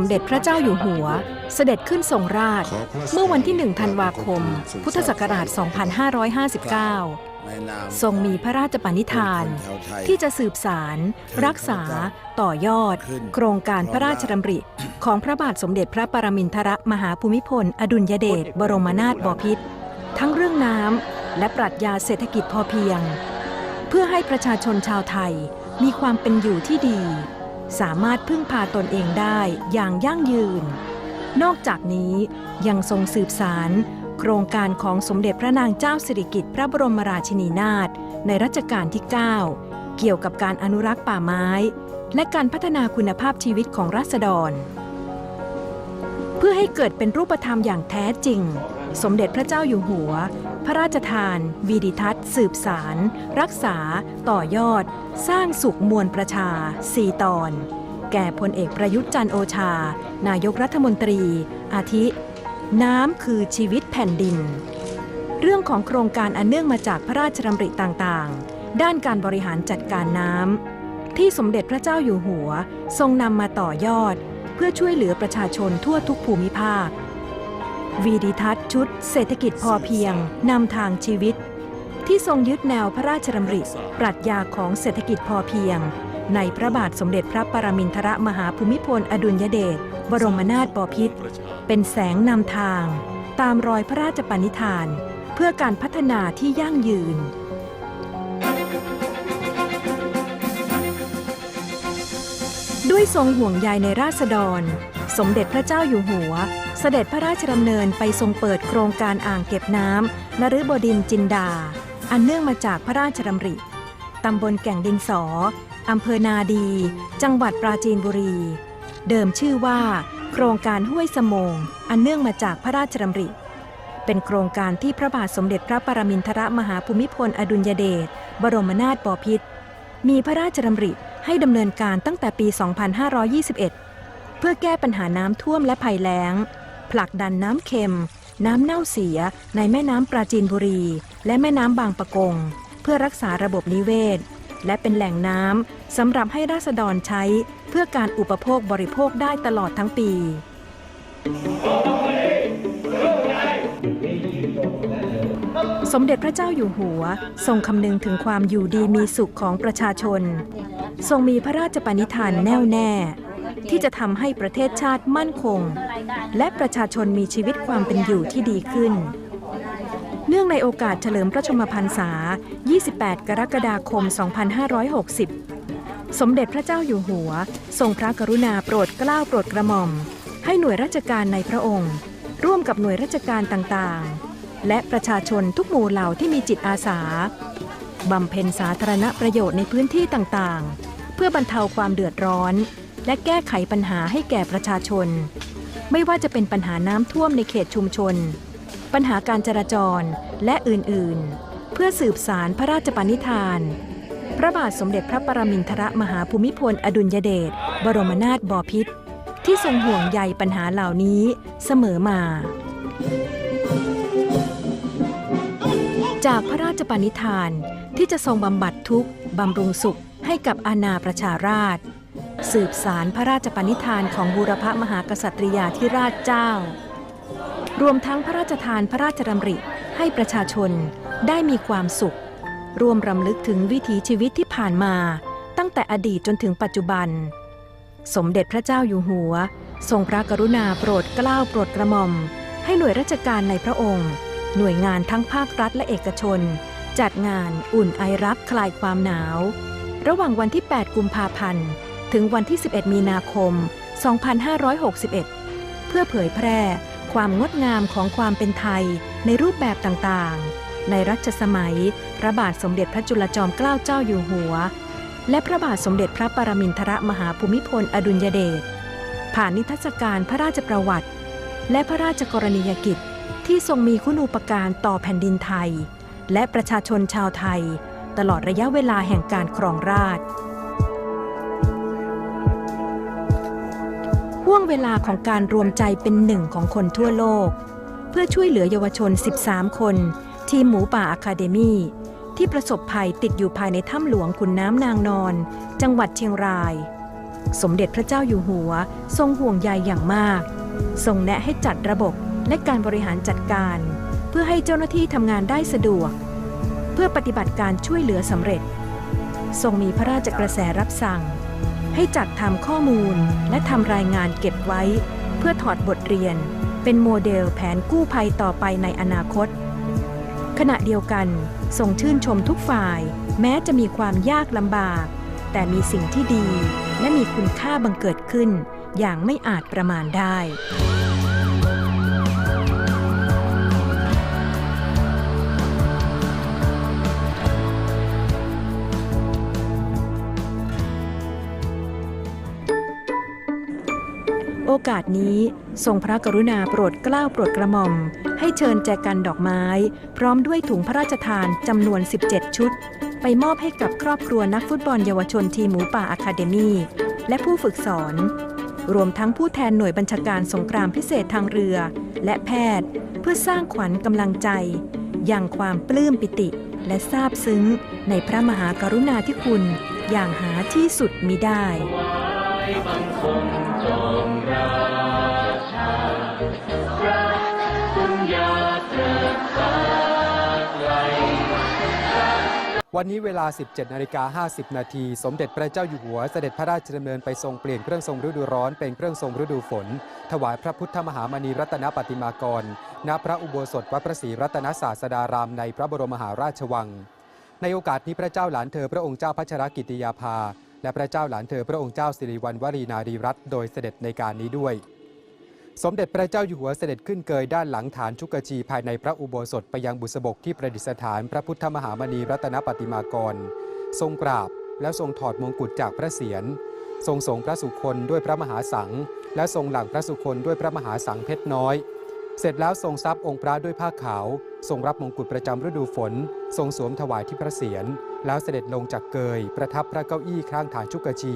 งแต่สมเด็จพระเจ้าอยู่หัว เสด็จขึ้นทรงราช เมื่อวันที่ 1 ธันวาคม พุทธศักราช 2559 ทรงมีพระราชปณิธาน ที่จะสืบสาร รักษา ต่อยอด โครงการพระราชดำริ ของพระบาทสมเด็จพระปรมินทรมหาภูมิพล อดุลยเดชบรมนาถบพิตรทั้งเรื่องน้ำและปรัชญาเศรษฐกิจพอเพียง เพื่อให้ประชาชนชาวไทยมีความเป็นอยู่ที่ดี สามารถพึ่งพาตนเองได้อย่างยั่งยืน นอกจากนี้ยังทรงสืบสารโครงการของสมเด็จพระนางเจ้าสิริกิติ์พระบรมราชินีนาถในรัชกาลที่ 9 เกี่ยวกับการอนุรักษ์ป่าไม้ และการพัฒนาคุณภาพชีวิตของราษฎร พื่อให้เกิดเป็นรูปธรรมอย่างแท้จริง สมเด็จพระเจ้าอยู่หัว พระราชทาน วีดิทัศน์ สืบสาร รักษา ต่อยอด สร้างสุขมวลประชา4ตอน แก่พลเอกประยุทธ์จันโอชา นายกรัฐมนตรี อาทิ น้ำคือชีวิตแผ่นดิน เรื่องของโครงการอันเนื่องมาจากพระราชดำริต่างๆ ด้านการบริหารจัดการน้ำที่สมเด็จพระเจ้าอยู่หัว ทรงนำมาต่อยอด เพื่อช่วยเหลือประชาชนทั่วทุกภูมิภาค วีดิทัศน์ชุด เศรษฐกิจพอเพียงนำทางชีวิต ที่ทรงยึดแนวพระราชดำริ ปรัชญาของเศรษฐกิจพอเพียง ในพระบาทสมเด็จพระปรมินทรมหาภูมิพลอดุลยเดชบรมนาถบพิตรเป็นแสงนำทาง ตามรอยพระราชปณิธาน เพื่อการพัฒนาที่ยั่งยืน ด้วยทรงห่วงใยในราษฎร สมเด็จพระเจ้าอยู่หัว เสด็จพระราชดำเนินไปทรงเปิดโครงการอ่างเก็บน้ำนฤบดินจินดา อันเนื่องมาจากพระราชดำริ ตำบลแก่งดินสอ อำเภอนาดี จังหวัดปราจีนบุรี เดิมชื่อว่า โครงการห้วยสมง อันเนื่องมาจากพระราชดำริเป็นโครงการที่พระบาทสมเด็จพระปรมินทรมหาภูมิพลอดุลยเดช บรมนาถบพิตร มีพระราชดำริ ให้ดำเนินการตั้งแต่ปี 2521 เพื่อแก้ปัญหาน้ำท่วมและภัยแล้ง ผลักดันน้ำเค็ม น้ำเน่าเสียในแม่น้ำปราจีนบุรี และแม่น้ำบางปะกง เพื่อรักษาระบบนิเวศ และเป็นแหล่งน้ำสำหรับให้ราษฎรใช้เพื่อการอุปโภคบริโภคได้ตลอดทั้งปีสมเด็จพระเจ้าอยู่หัว ทรงคำนึงถึงความอยู่ดีมีสุขของประชาชน ทรงมีพระราชปณิธานแน่วแน่ ที่จะทำให้ประเทศชาติมั่นคง และประชาชนมีชีวิตความเป็นอยู่ที่ดีขึ้น เนื่องในโอกาสเฉลิมพระชนมพรรษา 28 กรกฎาคม 2560 สมเด็จพระเจ้าอยู่หัว ทรงพระกรุณาโปรดเกล้าโปรดกระหม่อม ให้หน่วยราชการในพระองค์ ร่วมกับหน่วยราชการต่างๆ และประชาชนทุกหมู่เหล่าที่มีจิตอาสาบำเพ็ญสาธารณประโยชน์ในพื้นที่ต่างๆ พื่อบรรเทาความเดือดร้อน และแก้ไขปัญหาให้แก่ประชาชน ไม่ว่าจะเป็นปัญหาน้ำท่วมในเขตชุมชน ปัญหาการจราจรและอื่นๆ เพื่อสืบสารพระราชปณิธาน พระบาทสมเด็จพระปรมินทรมหาภูมิพลอดุลยเดชบรมนาถบพิตรที่ทรงห่วงใยปัญหาเหล่านี้เสมอมา จากพระราชปณิธานที่จะทรงบำบัดทุกข์บำรุงสุข ให้กับอาณาประชาราษฎร์สืบสารพระราชปณิธานของบูรพมหากษัตริยาธิราชเจ้า รวมทั้งพระราชทานพระราชดำริให้ประชาชนได้มีความสุข รวมรำลึกถึงวิถีชีวิตที่ผ่านมา ตั้งแต่อดีตจนถึงปัจจุบัน สมเด็จพระเจ้าอยู่หัว ทรงพระกรุณาโปรดเกล้าโปรดกระหม่อม ให้หน่วยราชการในพระองค์ หน่วยงานทั้งภาครัฐและเอกชน จัดงานอุ่นไอรักคลายความหนาว ระหว่างวันที่ 8 กุมภาพันธ์ ถึงวันที่ 11 มีนาคม 2561 เพื่อเผยแพร่ความงดงามของความเป็นไทยในรูปแบบต่างๆ ในรัชสมัย พระบาทสมเด็จพระจุลจอมเกล้าเจ้าอยู่หัว และพระบาทสมเด็จพระปรมินทรมหาภูมิพลอดุลยเดช ผ่านนิทรรศการพระราชประวัติ และพระราชกรณียกิจที่ทรงมีคุณูปการต่อแผ่นดินไทย และประชาชนชาวไทย ตลอดระยะเวลาแห่งการครองราชห่วงเวลาของการรวมใจเป็นหนึ่งของคนทั่วโลก เพื่อช่วยเหลือเยาวชน 13 คน ทีมหมูป่าอะคาเดมี่ที่ประสบภัยติดอยู่ภายในถ้ำหลวงขุนน้ำนางนอน จังหวัดเชียงราย สมเด็จพระเจ้าอยู่หัว ทรงห่วงใยอย่างมาก ทรงแนะให้จัดระบบและการบริหารจัดการ เพื่อให้เจ้าหน้าที่ทำงานได้สะดวก เพื่อปฏิบัติการช่วยเหลือสำเร็จ ทรงมีพระราชกระแสรับสั่ง ให้จัดทำข้อมูลและทำรายงานเก็บไว้ เพื่อถอดบทเรียน เป็นโมเดลแผนกู้ภัยต่อไปในอนาคต ขณะเดียวกันทรงชื่นชมทุกฝ่าย แม้จะมีความยากลำบาก แต่มีสิ่งที่ดีและมีคุณค่าบังเกิดขึ้น อย่างไม่อาจประมาณได้ โอกาสนี้ทรงพระกรุณาโปรดเกล้าโปรดกระหม่อม ให้เชิญแจกันดอกไม้ พร้อมด้วยถุงพระราชทานจำนวน 17 ชุด ไปมอบให้กับครอบครัวนักฟุตบอลเยาวชนทีมหมูป่าอะคาเดมี่และผู้ฝึกสอน รวมทั้งผู้แทนหน่วยบัญชาการสงครามพิเศษทางเรือ และแพทย์ เพื่อสร้างขวัญกำลังใจ อย่างความปลื้มปิติ และซาบซึ้ง ในพระมหากรุณาธิคุณ อย่างหาที่สุดมิได้ วันนี้เวลา 17 นาฬิกา 50 นาที สมเด็จพระเจ้าอยู่หัวเสด็จพระราชดำเนินไปทรงเปลี่ยนเครื่องทรงฤดูร้อนเป็นเครื่องทรงฤดูฝน ถวายพระพุทธมหามณีรัตนปฏิมากร ณ พระอุโบสถวัดพระศรีรัตนศาสดารามในพระบรมมหาราชวัง ในโอกาสนี้พระเจ้าหลานเธอพระองค์เจ้าพัชรกิติยาภา และพระเจ้าหลานเธอพระองค์เจ้าสิริวัณวรีนารีรัตน์โดยเสด็จในการนี้ด้วย สมเด็จพระเจ้าอยู่หัวเสด็จขึ้นเกยด้านหลังฐานชุกชีภายในพระอุโบสถไปยังบุษบกที่ประดิษฐานพระพุทธมหามณีรัตนปฏิมากร ทรงกราบ แล้วทรงถอดมงกุฎจากพระเศียรทรงสงพระสุคนด้วยพระมหาสัง และทรงหลังพระสุคนด้วยพระมหาสังเพชรน้อย เสร็จแล้วทรงซับองค์พระด้วยผ้าขาว ทรงรับมงกุฎประจำฤดูฝน ทรงสวมถวายที่พระเศียรแล้วเสด็จลงจากเกย ประทับพระเก้าอี้ข้างฐานชุกชี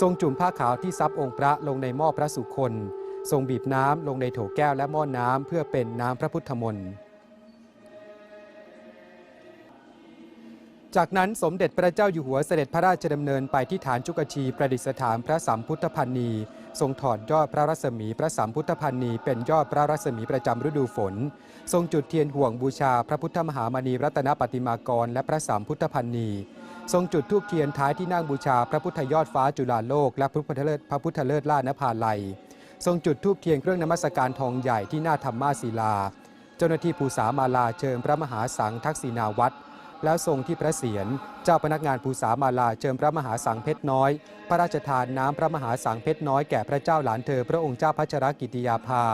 ทรงจุ่มผ้าขาวที่ซับองค์พระลงในหม้อพระสุคน ทรงบีบน้ำลงในโถแก้วและหม้อน้ำเพื่อเป็นน้ำพระพุทธมนต์ จากนั้นสมเด็จพระเจ้าอยู่หัวเสด็จพระราชดำเนินไปที่ฐานจุกชีประดิษฐานพระสัมพุทธพันนีทรงถอดยอดพระรัศมีพระสัมพุทธพันนีเป็นยอดพระรัศมีประจำฤดูฝน ทรงจุดเทียนห่วงบูชาพระพุทธมหามณีรัตนปฏิมากร และพระสัมพุทธพันนีทรงจุดธูปเทียนท้ายที่นั่งบูชาพระพุทธยอดฟ้าจุฬาโลก และพระพุทธเลิศพระพุทธเลิศล่านภาลัย ทรงจุดธูปเทียนเครื่องนมัสการทองใหญ่ที่หน้าธรรมาศิลา เจ้าหน้าที่ภูษามาลาเชิญพระมหาสังทักษิณาวัตร แล้วทรงที่พระเศียรเจ้าพนักงานภูษามาลาเชิญพระมหาสังเพชรน้อย พระราชทานน้ำพระมหาสังเพชรน้อยแก่พระเจ้าหลานเธอพระองค์เจ้าพัชรกิติยาภา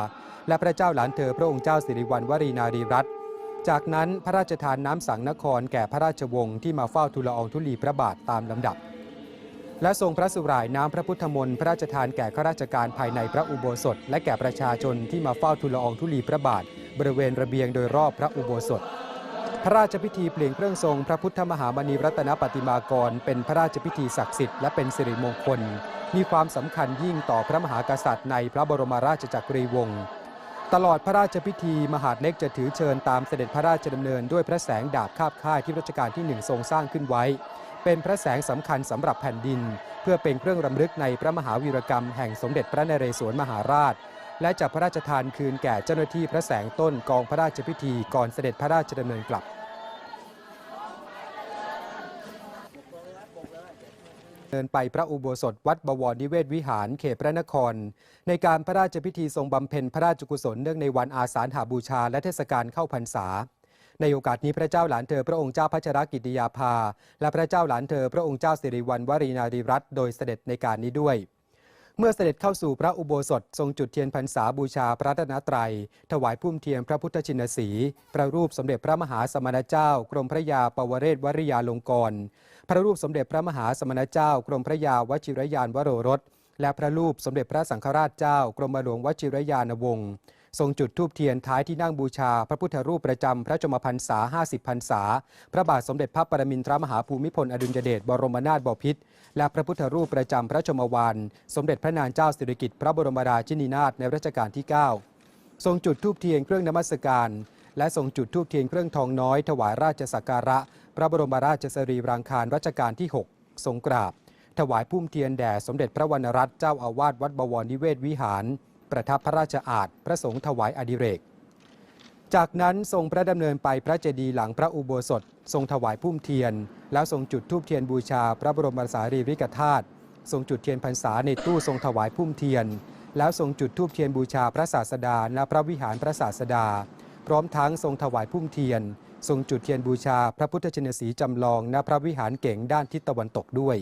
และพระเจ้าหลานเธอพระองค์เจ้าสิริวัณวรีนารีรัตน์จากนั้นพระราชทานน้ำสังนครแก่พระราชวงศ์ที่มาเฝ้าทูลอองธุลีพระบาทตามลำดับ และทรงพระสุรายน้ำพระพุทธมนต์พระราชทานแก่ข้าราชการภายในพระอุโบสถ และแก่ประชาชนที่มาเฝ้าทูลอองธุลีพระบาท บริเวณระเบียงโดยรอบพระอุโบสถ พระราชพิธีเปลี่ยนเครื่องทรงพระพุทธมหามณีรัตนปฏิมากร เป็นพระราชพิธีศักดิ์สิทธิ์และเป็นสิริมงคล มีความสำคัญยิ่งต่อพระมหากษัตริย์ในพระบรมราชจักรีวงศ์ตลอดพระราชพิธีมหาดเล็กจะถือเชิญตามเสด็จพระราชดำเนินด้วยพระแสงดาบคาบค่ายที่รัชกาลที่หนึ่งทรงสร้างขึ้นไว้ เป็นพระแสงสำคัญสำหรับแผ่นดิน เพื่อเป็นเครื่องรำลึกในพระมหาวีรกรรมแห่งสมเด็จพระนเรศวรมหาราช และจะพระราชทานคืนแก่เจ้าหน้าที่พระแสงต้นกองพระราชพิธีก่อนเสด็จพระราชดำเนินกลับเดินไปพระอุโบสถวัดบวรนิเวศวิหารเขตพระนคร ในการพระราชพิธีทรงบำเพ็ญพระราชกุศลเนื่องในวันอาสาฬหาบูชาและเทศกาลเข้าพรรษา ในโอกาสนี้พระเจ้าหลานเธอพระองค์เจ้าพัชรกิติยาภา และพระเจ้าหลานเธอพระองค์เจ้าสิริวัณวรีนารีรัตน์โดยเสด็จในการนี้ด้วย เมื่อเสด็จเข้าสู่พระอุโบสถทรงจุดเทียนพรรษาบูชาพระรัตนตรัย ถวายพุ่มเทียนพระพุทธชินสี พระรูปสมเด็จพระมหาสมณเจ้า กรมพระยาปวเรศวริยาลงกร พระรูปสมเด็จพระมหาสมณเจ้า กรมพระยาวชิรยานวโรรส และพระรูปสมเด็จพระสังฆราชเจ้า กรมหลวงวชิรยานวงศ์ ทรงจุดธูปเทียนท้ายที่นั่งบูชา พระพุทธรูปประจำพระชมพรรษา 50 พรรษา พระบาทสมเด็จพระปรมินทรมหาภูมิพลอดุลยเดชบรมนาถบพิตรและพระพุทธรูปประจำพระชมวานสมเด็จพระนางเจ้าสิริกิติ์พระบรมราชินีนาถในรัชกาลที่ 9 ทรงจุดธูปเทียนเครื่องนมัสการ และทรงจุดธูปเทียนเครื่องทองน้อย ถวายราชสักการะ พระบรมราชสรีรางคารรัชกาลที่ 6 ทรงกราบ ถวายพุ่มเทียนแด่สมเด็จพระวรรณรัตน์เจ้าอาวาสวัดบวรนิเวศวิหาร ประทับพระราชอาณพระสงฆ์ถวายอดิเรก จากนั้นทรงพระดำเนินไปพระเจดีย์หลังพระอุโบสถ ทรงถวายพุ่มเทียน แล้วทรงจุดธูปเทียนบูชาพระบรมสารีริกธาตุทรงจุดเทียนพรรษาในตู้ทรงถวายพุ่มเทียน แล้วทรงจุดธูปเทียนบูชาพระศาสดาณพระวิหารพระศาสดา พร้อมทั้งทรงถวายพุ่มเทียน ทรงจุดเทียนบูชาพระพุทธชินสีจำลองณพระวิหารเก่งด้านทิศตะวันตกด้วย